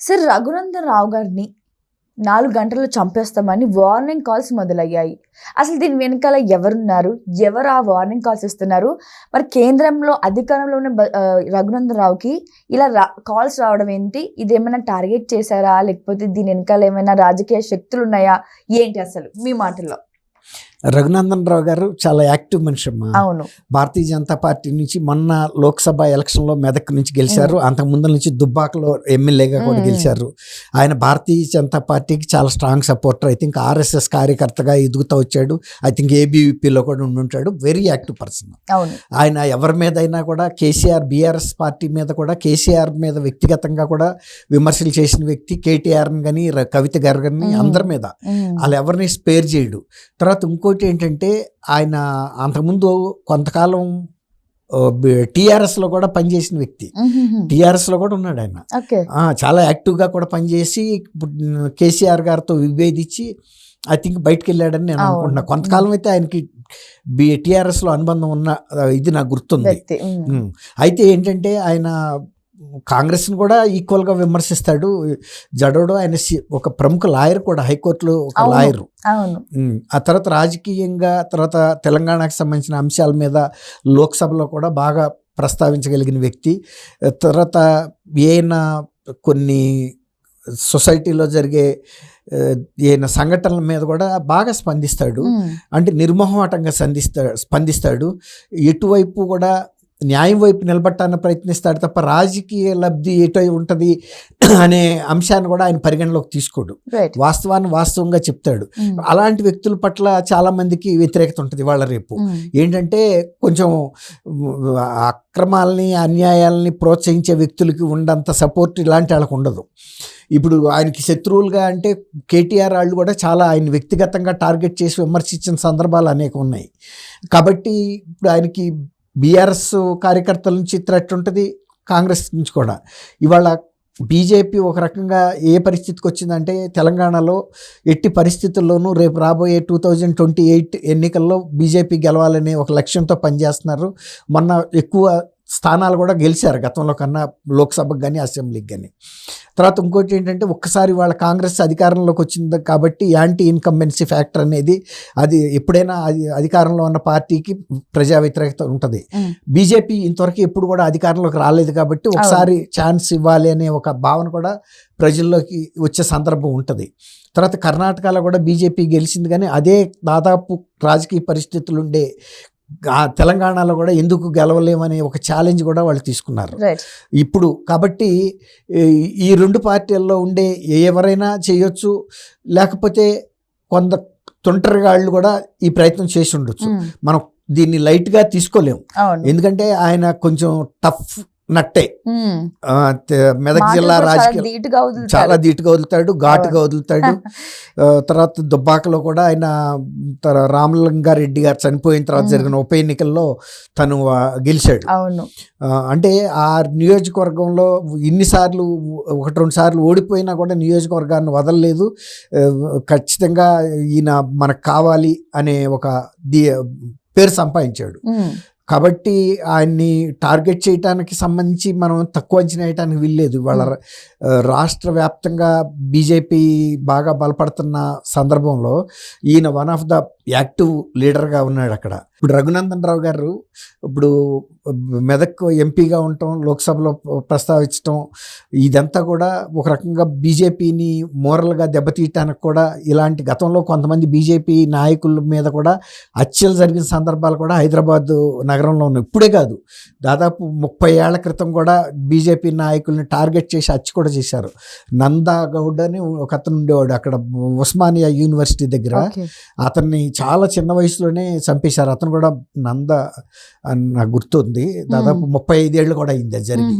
Sir Raghunandan Rao గారిని నాలుగు గంటల్లో చంపేస్తామని వార్నింగ్ కాల్స్ మొదలయ్యాయి. అసలు దీని వెనకాల ఎవరున్నారు? ఎవరు ఆ వార్నింగ్ కాల్స్ ఇస్తున్నారు? మరి కేంద్రంలో అధికారంలో ఉన్న బ- రఘునందన్ రావుకి ఇలా రా కాల్స్ రావడం ఏంటి? ఇది ఏమైనా టార్గెట్ చేశారా? లేకపోతే దీని వెనకాల ఏమైనా రాజకీయ శక్తులు ఉన్నాయా ఏంటి అసలు? మీ మాటల్లో. రఘునందన్ రావు గారు చాలా యాక్టివ్ మనిషి అమ్మా. అవును. భారతీయ జనతా పార్టీ నుంచి మొన్న లోక్సభ ఎలక్షన్లో మెదక్ నుంచి గెలిచారు. అంతకు ముందు నుంచి దుబ్బాకలో ఎమ్మెల్యేగా కూడా. గెలిచారు. ఆయన భారతీయ జనతా పార్టీకి చాలా strong supporter. I think RSS కార్యకర్తగా ఎదుగుతూ వచ్చాడు. ఐ థింక్ ఏబీవీపీలో కూడా ఉండుంటాడు. Very active person. ఆయన ఎవరి మీద అయినా కూడా కేసీఆర్ బీఆర్ఎస్ పార్టీ మీద కూడా కేసీఆర్ మీద వ్యక్తిగతంగా కూడా విమర్శలు చేసిన వ్యక్తి కేటీఆర్ని కానీ కవిత గారు కానీ. అందరి మీద. వాళ్ళు ఎవరిని స్పేర్ చేయడు. తర్వాత ఇంకోటి ఏంటంటే ఆయన అంతకుముందు కొంతకాలం టీఆర్ఎస్లో కూడా పనిచేసిన వ్యక్తి. టీఆర్ఎస్లో కూడా ఉన్నాడు ఆయన. చాలా యాక్టివ్గా కూడా పనిచేసి కేసీఆర్ గారితో విభేదించి ఐ థింక్ బయటకు వెళ్ళాడని నేను. అనుకుంటున్నా. కొంతకాలం అయితే ఆయనకి టీఆర్ఎస్లో అనుబంధం ఉన్న ఇది నాకు గుర్తుంది. అయితే ఏంటంటే ఆయన కాంగ్రెస్ని కూడా ఈక్వల్గా విమర్శిస్తాడు జడోడు ఆయన ఒక ప్రముఖ లాయర్ కూడా హైకోర్టులో ఒక. లాయర్. ఆ తర్వాత రాజకీయంగా తర్వాత తెలంగాణకు సంబంధించిన అంశాల మీద లోక్సభలో కూడా బాగా ప్రస్తావించగలిగిన వ్యక్తి తర్వాత ఈయన కొన్ని సొసైటీలో జరిగే ఈయన సంఘటనల మీద కూడా బాగా స్పందిస్తాడు. అంటే నిర్మోహమాటంగా సంధిస్తాడు స్పందిస్తాడు ఎటువైపు కూడా న్యాయం వైపు నిలబట్టాలని ప్రయత్నిస్తాడు తప్ప రాజకీయ లబ్ధి ఎటు ఉంటుంది అనే అంశాన్ని కూడా ఆయన పరిగణలోకి తీసుకోడు. వాస్తవాన్ని వాస్తవంగా చెప్తాడు. ఉమ్. అలాంటి వ్యక్తుల పట్ల చాలా మందికి వ్యతిరేకత ఉంటుంది వాళ్ళ రేపు. ఉమ్. ఏంటంటే కొంచెం అక్రమాలని అన్యాయాలని ప్రోత్సహించే వ్యక్తులకి ఉండంత సపోర్ట్ ఇలాంటి వాళ్ళకు ఉండదు. ఇప్పుడు ఆయనకి శత్రువులుగా అంటే కేటీఆర్ వాళ్ళు కూడా చాలా ఆయన వ్యక్తిగతంగా టార్గెట్ చేసి విమర్శించిన సందర్భాలు అనేక ఉన్నాయి. కాబట్టి ఇప్పుడు ఆయనకి బీఆర్ఎస్ కార్యకర్తల నుంచి థ్రెట్ ఉంటుంది కాంగ్రెస్ నుంచి కూడా. ఇవాళ బీజేపీ ఒక రకంగా ఏ పరిస్థితికి వచ్చిందంటే తెలంగాణలో ఎట్టి పరిస్థితుల్లోనూ రేపు రాబోయే టూ థౌజండ్ ట్వంటీ ఎయిట్ ఎన్నికల్లో బీజేపీ గెలవాలనే ఒక లక్ష్యంతో పనిచేస్తున్నారు. మొన్న ఎక్కువ స్థానాలు కూడా గెలిచారు గతంలో కన్నా లోక్సభకు కానీ అసెంబ్లీకి కానీ తర్వాత ఇంకోటి ఏంటంటే ఒక్కసారి వాళ్ళ కాంగ్రెస్ అధికారంలోకి వచ్చింది కాబట్టి యాంటీ ఇన్కంబెన్సీ ఫ్యాక్టర్ అనేది అది ఎప్పుడైనా అది అధికారంలో ఉన్న పార్టీకి ప్రజా వ్యతిరేకత ఉంటుంది. బీజేపీ ఇంతవరకు ఎప్పుడు కూడా అధికారంలోకి రాలేదు కాబట్టి ఒకసారి ఛాన్స్ ఇవ్వాలి అనే ఒక భావన కూడా ప్రజల్లోకి వచ్చే సందర్భం ఉంటుంది. తర్వాత కర్ణాటకలో కూడా బీజేపీ గెలిచింది కానీ అదే దాదాపు రాజకీయ పరిస్థితులు ఉండే తెలంగాణలో కూడా ఎందుకు గెలవలేమనే ఒక ఛాలెంజ్ కూడా వాళ్ళు తీసుకున్నారు. ఇప్పుడు కాబట్టి ఈ- రెండు పార్టీల్లో ఉండే ఎవరైనా చేయొచ్చు లేకపోతే కొంత తొంటరిగాళ్ళు కూడా ఈ ప్రయత్నం చేసి ఉండొచ్చు. ఉమ్. మనం దీన్ని లైట్గా తీసుకోలేము. ఎందుకంటే ఆయన కొంచెం టఫ్ నట్టే. మెదక్ జిల్లా రాజకీయ. చాలా ధీటుగా వదులుతాడు ఘాటుగా వదులుతాడు. తర్వాత దుబ్బాకలో కూడా ఆయన తర- రామలింగారెడ్డి గారు చనిపోయిన తర్వాత. జరిగిన ఉప ఎన్నికల్లో తను గెలిచాడు. అంటే ఆ నియోజకవర్గంలో ఇన్నిసార్లు ఒకటి రెండు సార్లు ఓడిపోయినా కూడా నియోజకవర్గాన్ని వదలలేదు. ఖచ్చితంగా ఈయన మనకు కావాలి అనే ఒక ది పేరు సంపాదించాడు. కాబట్టి ఆయన్ని టార్గెట్ చేయడానికి సంబంధించి మనం తక్కువ అంచనా వేయడానికి వీల్లేదు. వాళ్ళ రాష్ట్ర వ్యాప్తంగా బీజేపీ బాగా బలపడుతున్న సందర్భంలో ఈయన వన్ ఆఫ్ ద యాక్టివ్ లీడర్గా ఉన్నాడు అక్కడ ఇప్పుడు రఘునందన్ రావు గారు ఇప్పుడు మెదక్ ఎంపీగా ఉండటం లోక్సభలో ప్రస్తావించటం ఇదంతా కూడా ఒక రకంగా బీజేపీని మోరల్గా దెబ్బతీయటానికి కూడా ఇలాంటి గతంలో కొంతమంది బీజేపీ నాయకుల మీద కూడా హత్యలు జరిగిన సందర్భాలు కూడా హైదరాబాద్ నగరంలో ఉన్నాయి. ఇప్పుడే కాదు దాదాపు ముప్పై ఏళ్ళ క్రితం కూడా బీజేపీ నాయకుల్ని టార్గెట్ చేసి హత్య కూడా చేశారు. నందా గౌడ్ అని ఒక అతను ఉండేవాడు అక్కడ ఉస్మానియా యూనివర్సిటీ దగ్గర. అతన్ని చాలా చిన్న వయసులోనే చంపేశారు. అతను కూడా నంద నాకు గుర్తుంది దాదాపు ముప్పై ఐదేళ్ళు కూడా అయింది అది జరిగి.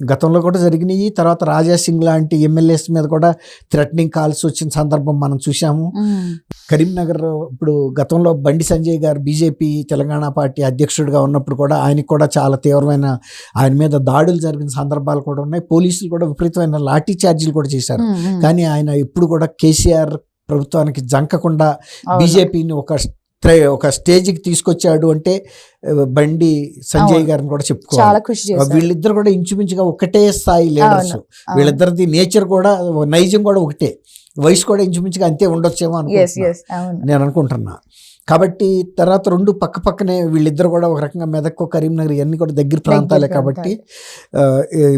గతంలో కూడా జరిగినాయి తర్వాత రాజా సింగ్ లాంటి ఎమ్మెల్యేస్ మీద కూడా థ్రెటనింగ్ కాల్స్ వచ్చిన సందర్భం మనం చూసాము. కరీంనగర్ ఇప్పుడు గతంలో బండి సంజయ్ గారు బీజేపీ తెలంగాణ పార్టీ అధ్యక్షుడిగా ఉన్నప్పుడు కూడా ఆయనకు కూడా చాలా తీవ్రమైన ఆయన మీద దాడులు జరిగిన సందర్భాలు కూడా ఉన్నాయి పోలీసులు కూడా విపరీతమైన లాఠీ చార్జీలు కూడా చేశారు. కానీ ఆయన ఎప్పుడు కూడా కేసీఆర్ ప్రభుత్వానికి జంకకుండా. బీజేపీని ఒక ఒక స్టేజ్కి తీసుకొచ్చాడు అంటే బండి సంజయ్. గారిని కూడా చెప్పుకోవాలి. వీళ్ళిద్దరు కూడా ఇంచుమించుగా ఒకటే స్థాయి లీడర్స్. వీళ్ళిద్దరిది నేచర్ కూడా నైజం కూడా ఒకటే. వయసు కూడా ఇంచుమించుగా అంతే ఉండొచ్చేమో అనుకుంటున్నా. నేను అనుకుంటున్నా. కాబట్టి తర్వాత రెండు పక్క పక్కనే వీళ్ళిద్దరు కూడా ఒక రకంగా మెదక్ కరీంనగర్ ఇవన్నీ కూడా దగ్గర ప్రాంతాలే కాబట్టి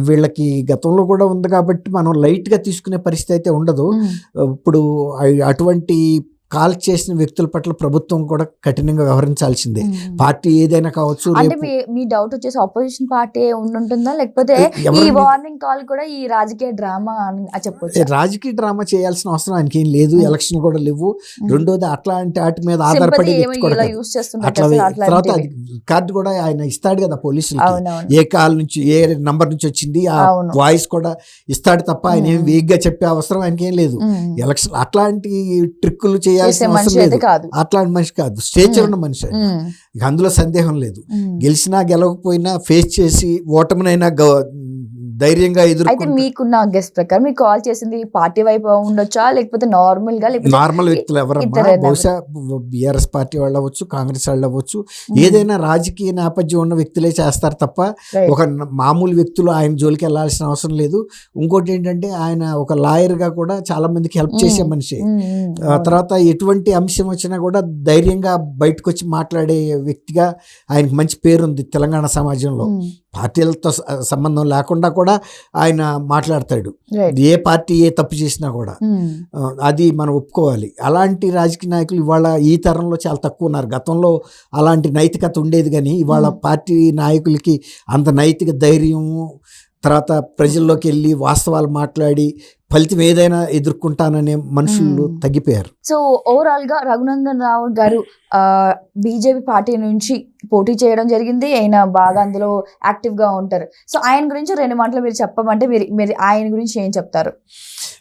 వీళ్ళకి గతంలో కూడా ఉంది కాబట్టి మనం లైట్గా తీసుకునే పరిస్థితి అయితే ఉండదు. ఇప్పుడు అటువంటి కాల్ చేసిన వ్యక్తుల పట్ల ప్రభుత్వం కూడా కఠినంగా వ్యవహరించాల్సిందే. పార్టీ ఏదైనా కావచ్చు అంటే మీ డౌట్ వచ్చేసి ఆపోజిషన్ పార్టీ ఉంటుందా లేకపోతే ఈ వార్నింగ్ కాల్ కూడా ఈ రాజకీయ డ్రామా అని చెప్పొచ్చు రాజకీయ డ్రామా చేయాల్సిన అవసరం ఆయనకి ఏం లేదు. ఎలక్షన్ కూడా లేవు రెండోది అట్లాంటి వాటి మీద ఆధారపడి అట్లా తర్వాత కార్డు కూడా ఆయన ఇస్తాడు కదా అవునవును ఏ కాల్ నుంచి ఏ నంబర్ నుంచి వచ్చింది ఆ. వాయిస్ కూడా ఇస్తాడు తప్ప ఆయన ఏం Hmm. వేగ్గా చెప్పే అవసరం ఆయనకి ఏం లేదు. ఎలక్షన్ అట్లాంటి ట్రిక్కులు చేసే చేయాల్సిన అవసరం లేదు. అట్లాంటి మనిషి కాదు. స్టేచర్. ఉన్న మనిషి. అందులో సందేహం లేదు. గెలిచినా గెలవకపోయినా ఫేస్ చేసి ఓటమినైనా ధైర్యంగా అయితే ఎదుర్కొంటూ మీకున్న గెస్ట్ ప్రకారం మీకు కాల్ చేసింది పార్టీ వైపు ఉండొచ్చా లేకపోతే నార్మల్గా నార్మల్ వ్యక్తులు ఇద్దరైనా బహుశా బీఆర్ఎస్ పార్టీ వాళ్ళు అవ్వచ్చు కాంగ్రెస్ వాళ్ళు అవ్వచ్చు ఉమ్. ఏదైనా రాజకీయ నేపథ్యం ఉన్న వ్యక్తులే చేస్తారు తప్ప. ఒక న- మామూలు వ్యక్తులు ఆయన జోలికి వెళ్ళాల్సిన అవసరం లేదు ఇంకోటి ఏంటంటే ఆయన ఒక లాయర్గా కూడా చాలా మందికి హెల్ప్ చేసే ఉమ్. మనిషి అవును. తర్వాత ఎటువంటి అంశం వచ్చినా కూడా ధైర్యంగా బయటకు వచ్చి మాట్లాడే వ్యక్తిగా ఆయనకి మంచి పేరుంది తెలంగాణ సమాజంలో. పార్టీలతో సంబంధం లేకుండా కూడా ఆయన మాట్లాడతాడు. ఏ పార్టీ ఏ తప్పు చేసినా కూడా. ఆ, అది మనం ఒప్పుకోవాలి అలాంటి రాజకీయ నాయకులు ఇవాళ ఈ తరంలో చాలా తక్కువ ఉన్నారు గతంలో అలాంటి నైతికత ఉండేది కానీ ఇవాళ Hmm. పార్టీ నాయకులకి అంత నైతిక ధైర్యం తర్వాత ప్రజల్లోకి వెళ్ళి వాస్తవాలు మాట్లాడి ఫలితం ఏదైనా ఎదుర్కొంటాననే మనుషులు. తగ్గిపోయారు. సో ఓవరాల్గా రఘునందన్ రావు గారు బీజేపీ పార్టీ నుంచి పోటీ చేయడం జరిగింది. ఆయన బాగా అందులో యాక్టివ్గా ఉంటారు. సో ఆయన గురించి రెండు మాటలు మీరు చెప్పమంటే మీరు మీరు ఆయన గురించి ఏం చెప్తారు?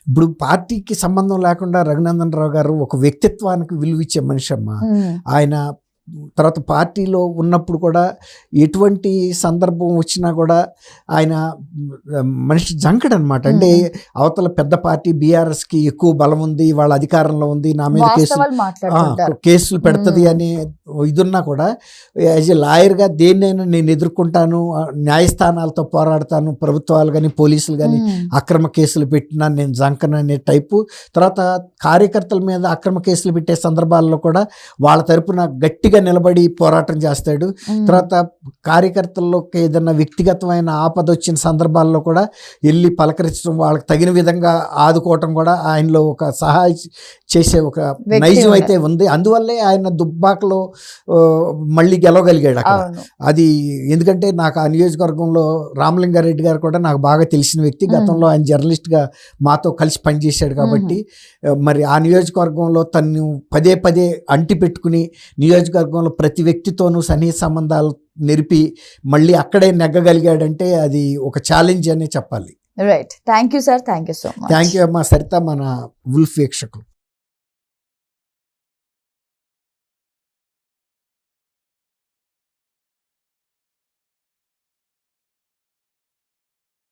ఇప్పుడు పార్టీకి సంబంధం లేకుండా రఘునందన్ రావు గారు ఒక వ్యక్తిత్వానికి విలువ ఇచ్చే మనిషి అమ్మా. ఆయన తర్వాత పార్టీలో ఉన్నప్పుడు కూడా ఎటువంటి సందర్భం వచ్చినా కూడా ఆయన మనిషి జంకడు అనమాట అంటే అవతల పెద్ద పార్టీ బీఆర్ఎస్కి ఎక్కువ బలం ఉంది వాళ్ళ అధికారంలో ఉంది నా మీద కేసులు కేసులు పెడుతుంది. అనే ఇదున్నా కూడా యాజ్ ఎ లాయర్గా దేన్నైనా నేను ఎదుర్కొంటాను న్యాయస్థానాలతో పోరాడతాను ప్రభుత్వాలు కానీ పోలీసులు కానీ. అక్రమ కేసులు పెట్టినా నేను జంకను అనే టైపు తర్వాత కార్యకర్తల మీద అక్రమ కేసులు పెట్టే సందర్భాల్లో కూడా వాళ్ళ తరపున గట్టిగా నిలబడి పోరాటం చేస్తాడు. తర్వాత కార్యకర్తల్లోకి ఏదైనా వ్యక్తిగతమైన ఆపద వచ్చిన సందర్భాల్లో కూడా వెళ్ళి పలకరించడం వాళ్ళకి తగిన విధంగా ఆదుకోవటం కూడా ఆయనలో ఒక సహాయ చేసే ఒక నైజం అయితే ఉంది. అందువల్లే ఆయన దుబ్బాకలో మళ్ళీ గెలవగలిగాడు అక్కడ. అది ఎందుకంటే నాకు ఆ నియోజకవర్గంలో రామలింగారెడ్డి గారు కూడా నాకు బాగా తెలిసిన వ్యక్తి. గతంలో ఆయన జర్నలిస్ట్గా మాతో కలిసి పనిచేశాడు కాబట్టి మరి ఆ నియోజకవర్గంలో తను పదే పదే అంటి పెట్టుకుని నియోజకవర్గంలో ప్రతి వ్యక్తితోనూ సన్నిహిత సంబంధాలు నెరిపి మళ్ళీ అక్కడే నెగ్గగలిగాడంటే అది ఒక ఛాలెంజ్ అనే చెప్పాలి. Right thank you sir thank you so much thank you అమ్మా. సరిత మన ఉల్ఫ్ వీక్షకులు.